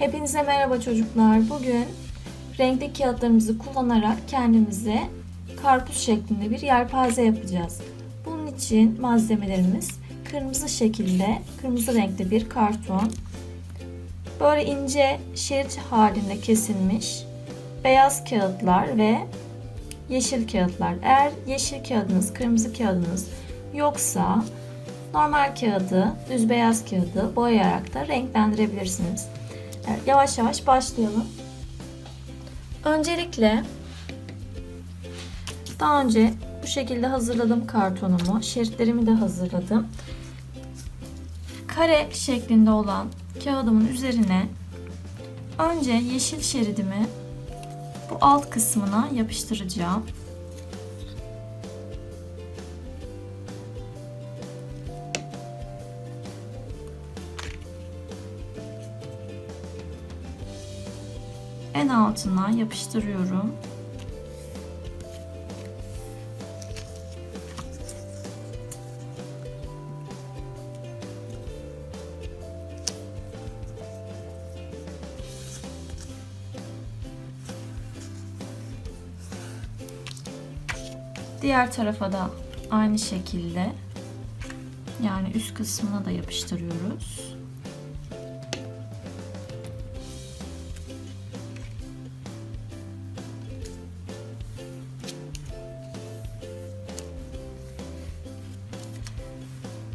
Hepinize merhaba çocuklar. Bugün renkli kağıtlarımızı kullanarak kendimize karpuz şeklinde bir yelpaze yapacağız. Bunun için malzemelerimiz kırmızı şekilde, kırmızı renkli bir karton, böyle ince şerit halinde kesilmiş beyaz kağıtlar ve yeşil kağıtlar. Eğer yeşil kağıdınız, kırmızı kağıdınız yoksa normal kağıdı, düz beyaz kağıdı boyayarak da renklendirebilirsiniz. Yavaş yavaş başlayalım. Öncelikle daha önce bu şekilde hazırladım kartonumu. Şeritlerimi de hazırladım. Kare şeklinde olan kağıdımın üzerine önce yeşil şeridimi bu alt kısmına yapıştıracağım. En altına yapıştırıyorum. Diğer tarafa da aynı şekilde yani üst kısmına da yapıştırıyoruz.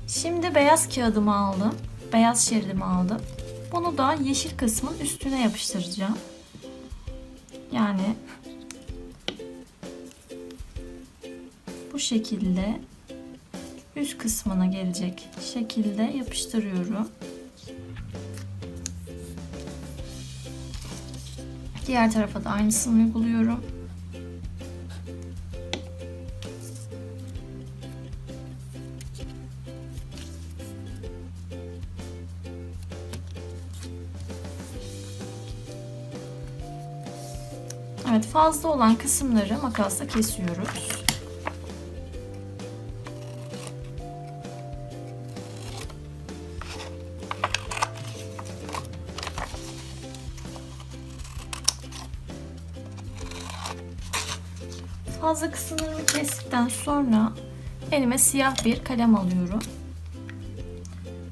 Şimdi beyaz kağıdımı aldım. Beyaz şeridimi aldım. Bunu da yeşil kısmın üstüne yapıştıracağım. Yani bu şekilde üst kısmına gelecek şekilde yapıştırıyorum. Diğer tarafa da aynısını uyguluyorum. Evet fazla olan kısımları makasla kesiyoruz. Fazla kısımlarımı kestikten sonra elime siyah bir kalem alıyorum.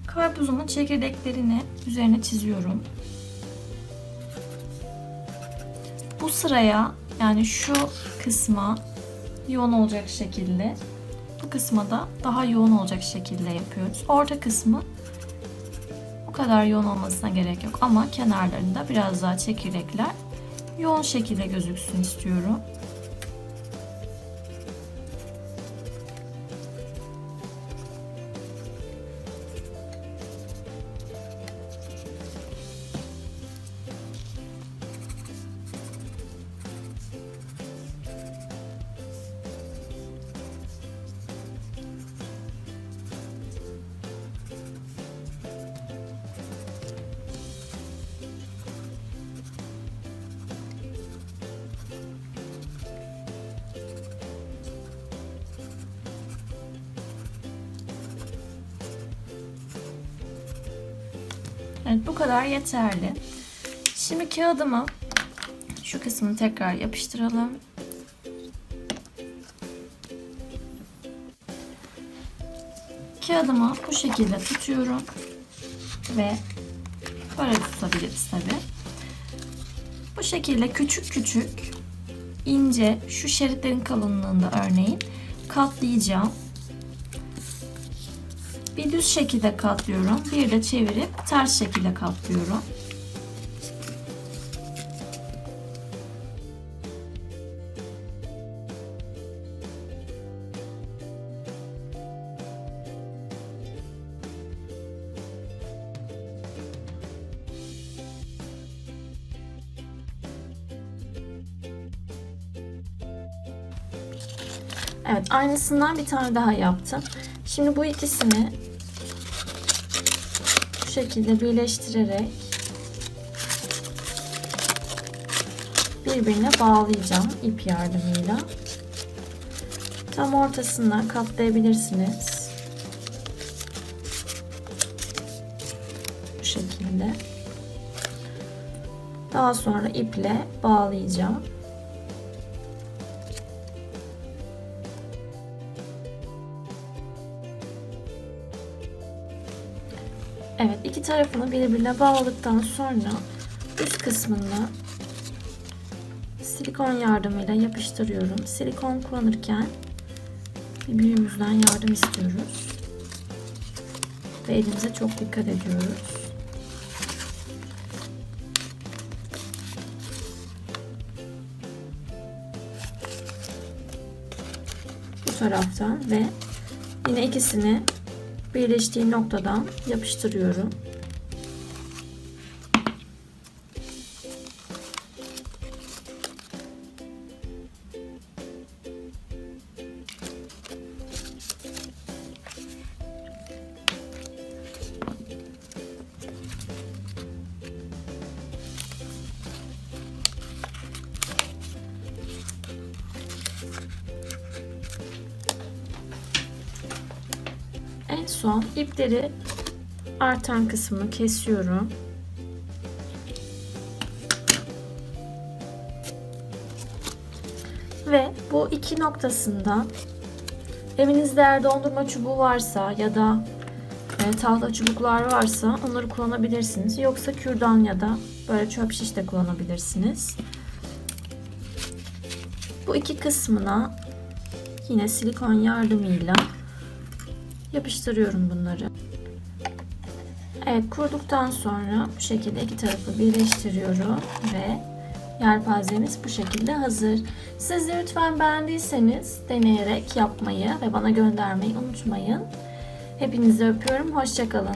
Karpuzumun çekirdeklerini üzerine çiziyorum. Bu sıraya yani şu kısma yoğun olacak şekilde bu kısma da daha yoğun olacak şekilde yapıyoruz. Orta kısmı bu kadar yoğun olmasına gerek yok ama kenarlarında biraz daha çekirdekler yoğun şekilde gözüksün istiyorum. Evet bu kadar yeterli. Şimdi kağıdımı şu kısmını tekrar yapıştıralım. Kağıdımı bu şekilde tutuyorum ve böyle tutabiliriz tabi. Bu şekilde küçük küçük ince şu şeritlerin kalınlığında örneğin katlayacağım. Bir düz şekilde katlıyorum. Bir de çevirip ters şekilde katlıyorum. Evet aynısından bir tane daha yaptım. Şimdi bu ikisini şekilde birleştirerek birbirine bağlayacağım ip yardımıyla. Tam ortasından katlayabilirsiniz. Bu şekilde. Daha sonra iple bağlayacağım. Evet iki tarafını birbirine bağladıktan sonra üst kısmını silikon yardımıyla yapıştırıyorum. Silikon kullanırken bir büyüğümüzden yardım istiyoruz. Ve elimize çok dikkat ediyoruz. Bu taraftan ve yine ikisini birleştiği noktadan yapıştırıyorum. Son ipleri artan kısmını kesiyorum. Ve bu iki noktasında evinizde eğer dondurma çubuğu varsa ya da e, tahta çubuklar varsa onları kullanabilirsiniz. Yoksa kürdan ya da böyle çöp şiş de kullanabilirsiniz. Bu iki kısmına yine silikon yardımıyla yapıştırıyorum bunları. Evet kurduktan sonra bu şekilde iki tarafı birleştiriyorum ve yelpazemiz bu şekilde hazır. Siz de lütfen beğendiyseniz deneyerek yapmayı ve bana göndermeyi unutmayın. Hepinizi öpüyorum. Hoşçakalın.